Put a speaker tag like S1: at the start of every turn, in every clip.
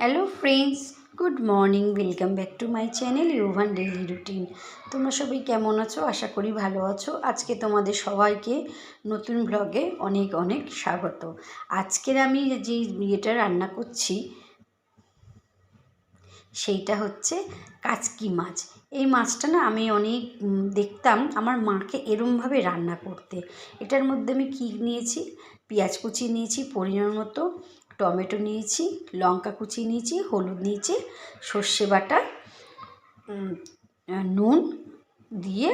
S1: Hello friends good morning welcome back to my channel Yuvan daily routine তোমরা সবাই কেমন আছো? আশা করি ভালো আছো। আজকে তোমাদের সবাইকে নতুন ব্লগে অনেক অনেক স্বাগত। আজকের আমি যে ইয়েটা রান্না করছি, সেইটা হচ্ছে কাচকি মাছ। এই মাছটা না আমি অনেক দেখতাম আমার মাকে এরমভাবে রান্না করতে। এটার মধ্যে আমি কী নিয়েছি? পেঁয়াজ কুচি নিয়েছি, পরিমাণ মতো টমেটো নিয়েছি, লঙ্কা কুচি নিয়েছি, হলুদ নিয়েছি, সর্ষে বাটা নুন দিয়ে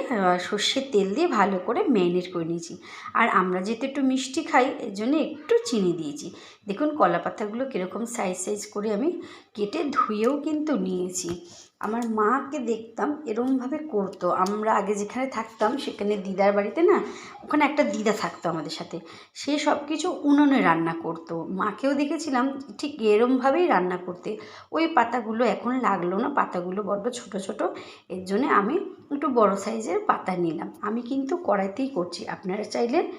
S1: সর্ষের তেল দিয়ে ভালো করে ম্যারিনেট করে নিয়েছি। আর আমরা যেহেতু একটু মিষ্টি খাই, এর জন্য একটু চিনি দিয়েছি। দেখুন কলা পাতাগুলো কীরকম সাইজ সাইজ করে আমি কেটে ধুয়েও কিন্তু নিয়েছি। আমার মাকে দেখতাম, এরমভাবে করতো। আমরা আগে যেখানে থাকতাম, সেখানে দিদার বাড়িতে না, ওখানে একটা দিদা থাকতো আমাদের সাথে। সে সব কিছু উনুনে রান্না করতো। মাকেও দেখেছিলাম, ঠিক এরমভাবেই রান্না করতে। ওই পাতাগুলো এখন লাগল না, পাতাগুলো বড্ড ছোট ছোট। এর জন্যে আমি একটু বড় সাইজের পাতা নিলাম। আমি কিন্তু কড়াইতেই করছি। আপনারা চাইলে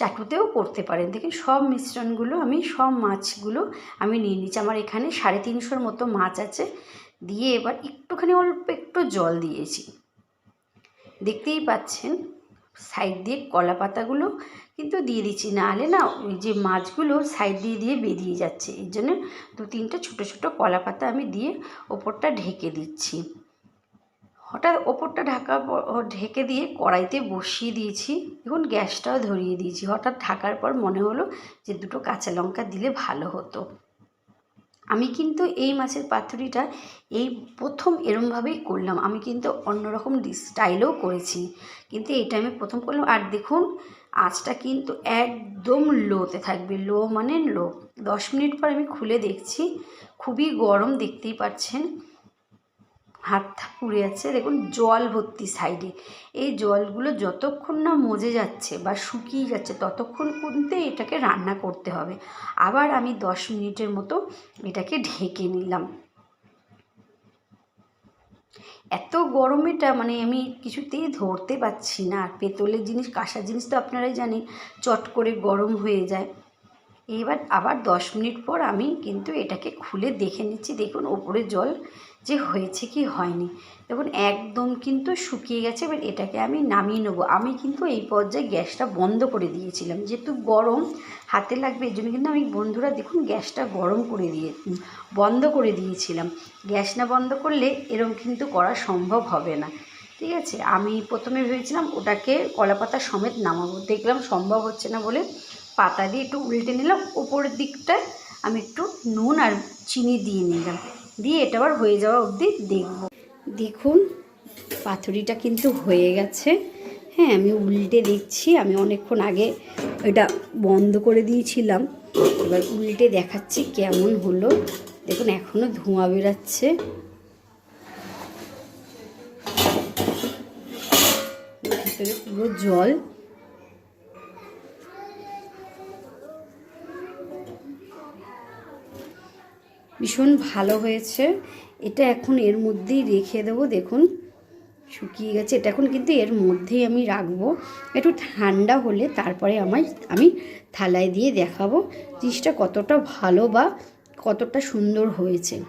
S1: চাটুতেও করতে পারেন। দেখুন সব মিশ্রণগুলো আমি, সব মাছগুলো আমি নিয়ে নিচ্ছি আমার এখানে সাড়ে তিনশোর মতো মাছ আছে। দিয়ে এবার একটুখানি অল্প একটু জল দিয়েছি। দেখতেই পাচ্ছেন, সাইড দিয়ে কলা পাতাগুলো কিন্তু দিয়ে দিচ্ছি। নাহলে না, ওই যে মাছগুলো সাইড দিয়ে দিয়ে বেরিয়ে যাচ্ছে। এর জন্য দু তিনটে ছোটো ছোটো কলা পাতা আমি দিয়ে ওপরটা ঢেকে দিচ্ছি। হঠাৎ ওপরটা ঢাকা ঢেকে দিয়ে কড়াইতে বসিয়ে দিয়েছি। এখন গ্যাসটাও ধরিয়ে দিয়েছি। হঠাৎ ঢাকার পর মনে হলো যে দুটো কাঁচা লঙ্কা দিলে ভালো হতো। আমি কিন্তু এই মাছের পাতুরিটা এই প্রথম এরমভাবেই করলাম। আমি কিন্তু অন্যরকম স্টাইলেও করেছি। কিন্তু এটা আমি প্রথম করলাম। আর দেখুন, আঁচটা কিন্তু একদম লোতে থাকবে। লো মানে লো। দশ মিনিট পর আমি খুলে দেখছি। খুবই গরম, দেখতেই পাচ্ছেন। হাতটা পুড়ে যাচ্ছে। দেখুন, জল ভর্তি সাইডে। এই জলগুলো যতক্ষণ না মজে যাচ্ছে বা শুকিয়ে যাচ্ছে, ততক্ষণ কিন্তু এটাকে রান্না করতে হবে। আবার আমি দশ মিনিটের মতো এটাকে ঢেকে নিলাম। এত গরমেটা মানে আমি কিছুতেই ধরতে পারছি না। আর পেতলের জিনিস, কাঁসার জিনিস তো আপনারাই জানেন, চট করে গরম হয়ে যায়। এবার আবার দশ মিনিট পর আমি কিন্তু এটাকে খুলে দেখে নিচ্ছি। দেখুন, ওপরে জল যে হয়েছে কি হয়নি। দেখুন, একদম কিন্তু শুকিয়ে গেছে, এবার এটাকে আমি নামিয়ে নেব। আমি কিন্তু এই পর্যায়ে গ্যাসটা বন্ধ করে দিয়েছিলাম। যেহেতু গরম, হাতে লাগবে এই জন্য কিন্তু আমি বন্ধুরা দেখুন গ্যাসটা গরম করে দিয়ে বন্ধ করে দিয়েছিলাম। গ্যাস না বন্ধ করলে এরকম কিন্তু করা সম্ভব হবে না। ঠিক আছে? আমি প্রথমে ভেবেছিলাম ওটাকে কলাপাতা সমেত নামাবো। দেখলাম সম্ভব হচ্ছে না বলে পাতা দিয়ে একটু উল্টে নিলাম। ওপরের দিকটায় আমি একটু নুন আর চিনি দিয়ে নিলাম। দিয়ে এটা আবার হয়ে যাওয়া অবধি দেখব। দেখুন, পাথুরিটা কিন্তু হয়ে গেছে। হ্যাঁ আমি উল্টে দেখছি, আমি অনেকক্ষণ আগে এটা বন্ধ করে দিয়েছিলাম। এবার উল্টে দেখাচ্ছি কেমন হলো। দেখুন এখনও ধোঁয়া বেরাচ্ছে। ভিতরে পুরো জল ভীষণ ভালো হয়েছে। এটা এখন এর মধ্যেই রেখে দেবো, দেখুন। শুকিয়ে গেছে। এটা এখন কিন্তু এর মধ্যেই আমি রাখব। একটু ঠান্ডা হলে তারপরে আমার আমি থালায় দিয়ে দেখাবো জিনিসটা কতটা ভালো বা কতটা সুন্দর হয়েছে।